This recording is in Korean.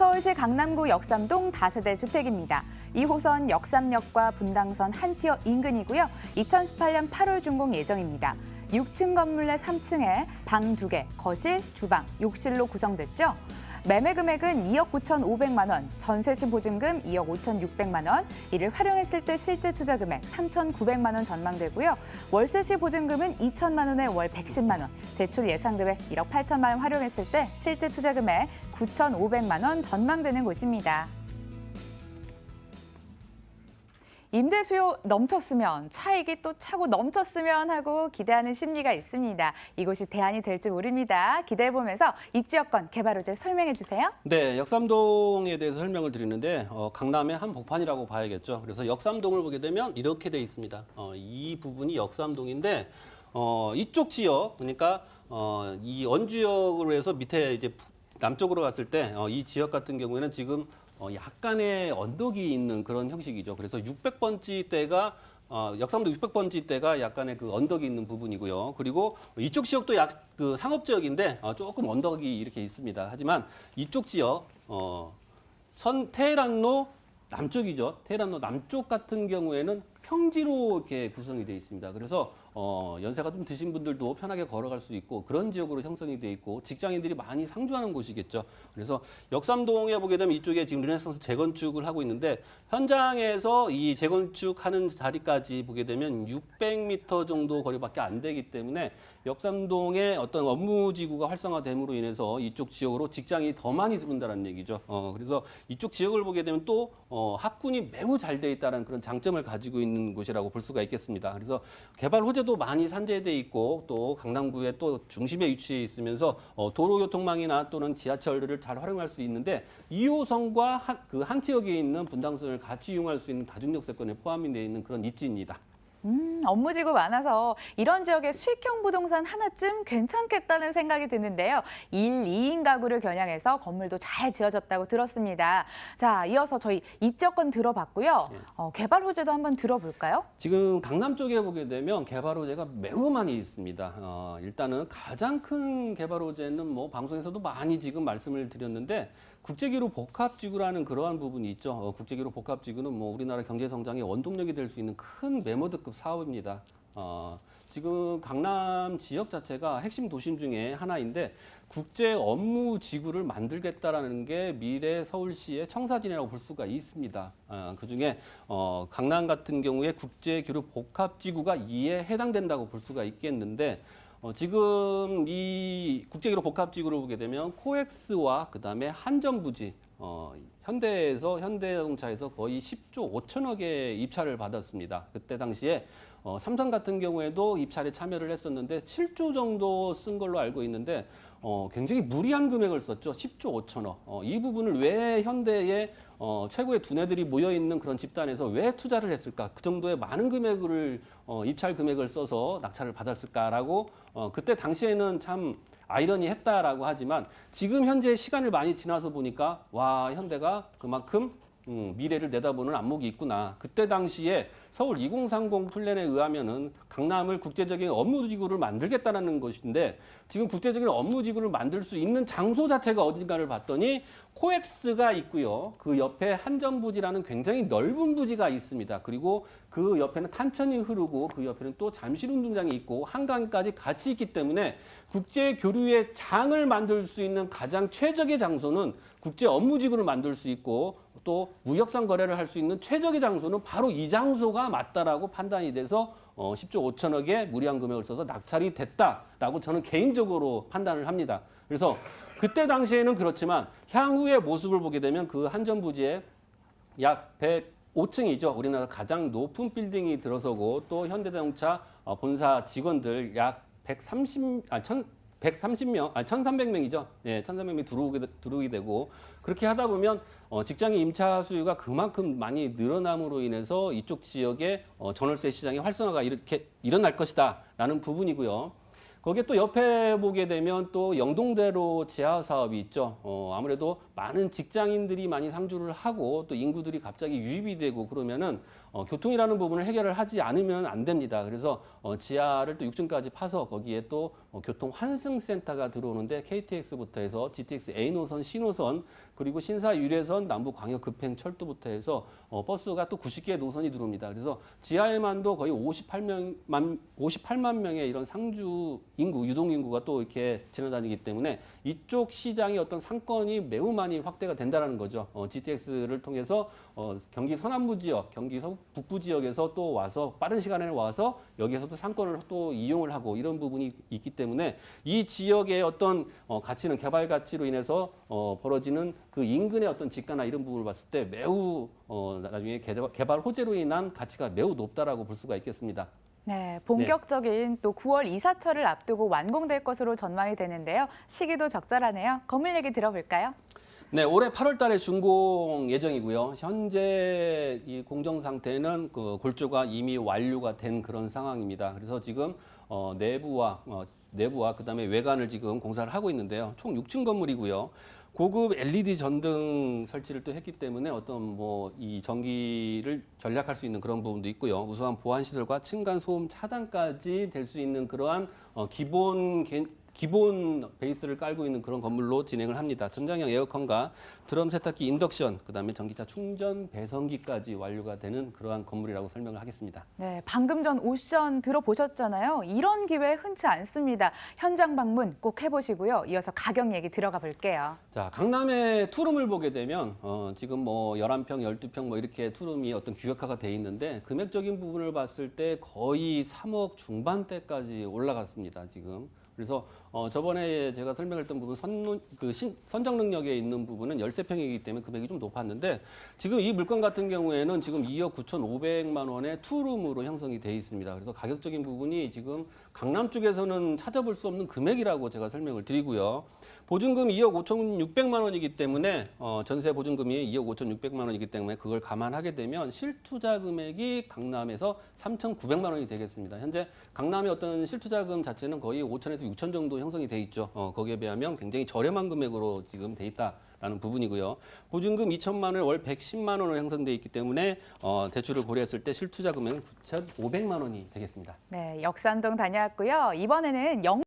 서울시 강남구 역삼동 다세대 주택입니다. 2호선 역삼역과 분당선 한티어 인근이고요. 2018년 8월 준공 예정입니다. 6층 건물 내 3층에 방 2개, 거실, 주방, 욕실로 구성됐죠. 매매 금액은 2억 9천5백만 원, 전세시 보증금 2억 5천6백만 원, 이를 활용했을 때 실제 투자 금액 3천9백만 원 전망되고요. 월세 시 보증금은 2천만 원에 월 110만 원, 대출 예상 금액 1억 8천만 원 활용했을 때 실제 투자 금액 9천5백만 원 전망되는 곳입니다. 임대 수요 넘쳤으면 차익이 또 차고 넘쳤으면 하고 기대하는 심리가 있습니다. 이곳이 대안이 될지 모릅니다. 기대해 보면서 입지여건 개발 호재 설명해 주세요. 네, 역삼동에 대해서 설명을 드리는데 어, 강남의 한 복판이라고 봐야겠죠. 그래서 역삼동을 보게 되면 이렇게 돼 있습니다. 어, 이 부분이 역삼동인데 어, 이쪽 지역 그러니까 어, 이 원주역으로 해서 밑에 이제 남쪽으로 갔을 때 어, 이 지역 같은 경우에는 지금 어, 약간의 언덕이 있는 그런 형식이죠. 그래서 600번지 대가 어, 역삼도 600번지 대가 약간의 그 언덕이 있는 부분이고요. 그리고 이쪽 지역도 약 그 상업 지역인데 어, 조금 언덕이 이렇게 있습니다. 하지만 이쪽 지역 어, 선 테헤란로 남쪽이죠. 테헤란로 남쪽 같은 경우에는 평지로 이렇게 구성이 되어 있습니다. 그래서 어, 연세가 좀 드신 분들도 편하게 걸어갈 수 있고 그런 지역으로 형성이 되어 있고 직장인들이 많이 상주하는 곳이겠죠. 그래서 역삼동에 보게 되면 이쪽에 지금 르네상스 재건축을 하고 있는데 현장에서 이 재건축하는 자리까지 보게 되면 600m 정도 거리밖에 안 되기 때문에 역삼동의 어떤 업무 지구가 활성화됨으로 인해서 이쪽 지역으로 직장이 더 많이 들어온다는 얘기죠. 어, 그래서 이쪽 지역을 보게 되면 또 어, 학군이 매우 잘 돼 있다는 그런 장점을 가지고 있는 곳이라고 볼 수가 있겠습니다. 그래서 개발 호재 도 많이 산재돼 있고 또 강남구의 또 중심에 위치해 있으면서 어, 도로교통망이나 또는 지하철을 잘 활용할 수 있는데 2호선과 한, 그 한 지역에 있는 분당선을 같이 이용할 수 있는 다중역세권에 포함이 되어 있는 그런 입지입니다. 음, 업무지구 많아서 이런 지역에 수익형 부동산 하나쯤 괜찮겠다는 생각이 드는데요. 1, 2인 가구를 겨냥해서 건물도 잘 지어졌다고 들었습니다. 자, 이어서 저희 입지여건 들어봤고요. 예. 어, 개발 호재도 한번 들어볼까요? 지금 강남 쪽에 보게 되면 개발 호재가 매우 많이 있습니다. 어, 일단은 가장 큰 개발 호재는 뭐 방송에서도 많이 지금 말씀을 드렸는데 국제기로 복합지구라는 그러한 부분이 있죠. 어, 국제기로 복합지구는 뭐 우리나라 경제 성장의 원동력이 될 수 있는 큰 메모드급 사업입니다. 어, 지금 강남 지역 자체가 핵심 도심 중에 하나인데 국제 업무 지구를 만들겠다라는 게 미래 서울시의 청사진이라고 볼 수가 있습니다. 어, 그 중에 어, 강남 같은 경우에 국제 교류 복합 지구가 이에 해당된다고 볼 수가 있겠는데 어, 지금 이 국제기로 복합 지구를 보게 되면 코엑스와 그 다음에 한전부지 어, 현대에서 현대자동차에서 거의 10조 5천억의 입찰을 받았습니다. 그때 당시에 어, 삼성 같은 경우에도 입찰에 참여를 했었는데 7조 정도 쓴 걸로 알고 있는데 어, 굉장히 무리한 금액을 썼죠. 10조 5천억. 어, 이 부분을 왜 현대의 어, 최고의 두뇌들이 모여 있는 그런 집단에서 왜 투자를 했을까? 그 정도의 많은 금액을 어, 입찰 금액을 써서 낙찰을 받았을까라고 어, 그때 당시에는 참 아이러니했다라고 하지만 지금 현재 시간을 많이 지나서 보니까 와 현대가 그만큼 음, 미래를 내다보는 안목이 있구나. 그때 당시에 서울 2030 플랜에 의하면은 강남을 국제적인 업무지구를 만들겠다라는 것인데 지금 국제적인 업무지구를 만들 수 있는 장소 자체가 어딘가를 봤더니 코엑스가 있고요. 그 옆에 한전부지라는 굉장히 넓은 부지가 있습니다. 그리고 그 옆에는 탄천이 흐르고 그 옆에는 또 잠실운동장이 있고 한강까지 같이 있기 때문에 국제 교류의 장을 만들 수 있는 가장 최적의 장소는 국제 업무지구를 만들 수 있고 또 무역상 거래를 할 수 있는 최적의 장소는 바로 이 장소가 맞다라고 판단이 돼서 어, 10조 5천억의 무리한 금액을 써서 낙찰이 됐다라고 저는 개인적으로 판단을 합니다. 그래서 그때 당시에는 그렇지만 향후의 모습을 보게 되면 그 한전 부지에 약 105층이죠. 우리나라 가장 높은 빌딩이 들어서고 또 현대자동차 어, 본사 직원들 약 130, 아, 1000, 130명, 아, 1,300명이죠. 예, 1,300명이 들어오게, 들어오게 되고, 그렇게 하다 보면, 어, 직장인 임차 수요가 그만큼 많이 늘어남으로 인해서 이쪽 지역의 어, 전월세 시장의 활성화가 이렇게 일어날 것이다. 라는 부분이고요. 거기에 또 옆에 보게 되면 또 영동대로 지하 사업이 있죠. 어, 아무래도 많은 직장인들이 많이 상주를 하고 또 인구들이 갑자기 유입이 되고 그러면은 어, 교통이라는 부분을 해결을 하지 않으면 안 됩니다. 그래서 어, 지하를 또 6층까지 파서 거기에 또 어, 교통 환승센터가 들어오는데 KTX부터 해서 GTX A 노선, 노선 그리고 신사 유례선, 남부 광역 급행 철도부터 해서 어, 버스가 또 90개 노선이 들어옵니다. 그래서 지하에만도 거의 58만 58만 명의 이런 상주 인구, 유동 인구가 또 이렇게 지나다니기 때문에 이쪽 시장의 어떤 상권이 매우 많이 확대가 된다라는 거죠. 어, GTX를 통해서 어, 경기 서남부 지역, 경기 서북 부 지역에서 또 와서 빠른 시간에 와서 여기에서도 상권을 또 이용을 하고 이런 부분이 있기 때문에 이 지역의 어떤 어, 가치는 개발 가치로 인해서 어, 벌어지는 그 인근의 어떤 집가나 이런 부분을 봤을 때 매우 어, 나중에 개발, 개발 호재로 인한 가치가 매우 높다라고 볼 수가 있겠습니다. 네, 본격적인 또 9월 이사철을 앞두고 완공될 것으로 전망이 되는데요. 시기도 적절하네요. 건물 얘기 들어볼까요? 네, 올해 8월 달에 준공 예정이고요. 현재 이 공정 상태는 그 골조가 이미 완료가 된 그런 상황입니다. 그래서 지금 어, 내부와 어, 내부와 그다음에 외관을 지금 공사를 하고 있는데요. 총 6층 건물이고요. 고급 LED 전등 설치를 또 했기 때문에 어떤 뭐 이 전기를 전략할 수 있는 그런 부분도 있고요. 우수한 보안 시설과 층간 소음 차단까지 될 수 있는 그러한 어, 기본 개- 기본 베이스를 깔고 있는 그런 건물로 진행을 합니다. 전장형 에어컨과 드럼 세탁기 인덕션, 그다음에 전기차 충전 배선기까지 완료가 되는 그러한 건물이라고 설명을 하겠습니다. 네, 방금 전 옵션 들어보셨잖아요. 이런 기회 흔치 않습니다. 현장 방문 꼭 해보시고요. 이어서 가격 얘기 들어가 볼게요. 자, 강남의 투룸을 보게 되면 어, 지금 뭐 11평, 12평 뭐 이렇게 투룸이 어떤 규격화가 돼 있는데 금액적인 부분을 봤을 때 거의 3억 중반대까지 올라갔습니다, 지금. 그래서 어, 저번에 제가 설명했던 부분 선, 그 신, 선정 능력에 있는 부분은 13평이기 때문에 금액이 좀 높았는데 지금 이 물건 같은 경우에는 지금 2억 9,500만 원의 투룸으로 형성이 돼 있습니다. 그래서 가격적인 부분이 지금 강남 쪽에서는 찾아볼 수 없는 금액이라고 제가 설명을 드리고요. 보증금 2억 5,600만 원이기 때문에 어, 전세 보증금이 2억 5,600만 원이기 때문에 그걸 감안하게 되면 실투자 금액이 강남에서 3,900만 원이 되겠습니다. 현재 강남의 어떤 실투자금 자체는 거의 5천에서 6천 정도 형성이 돼 있죠. 어, 거기에 비하면 굉장히 저렴한 금액으로 지금 돼 있다 라는 부분이고요. 보증금 2천만 원, 월 110만 원으로 형성돼 있기 때문에 어, 대출을 고려했을 때 실투자 금액은 9,500만 원이 되겠습니다. 네, 역삼동 다녀왔고요. 이번에는 영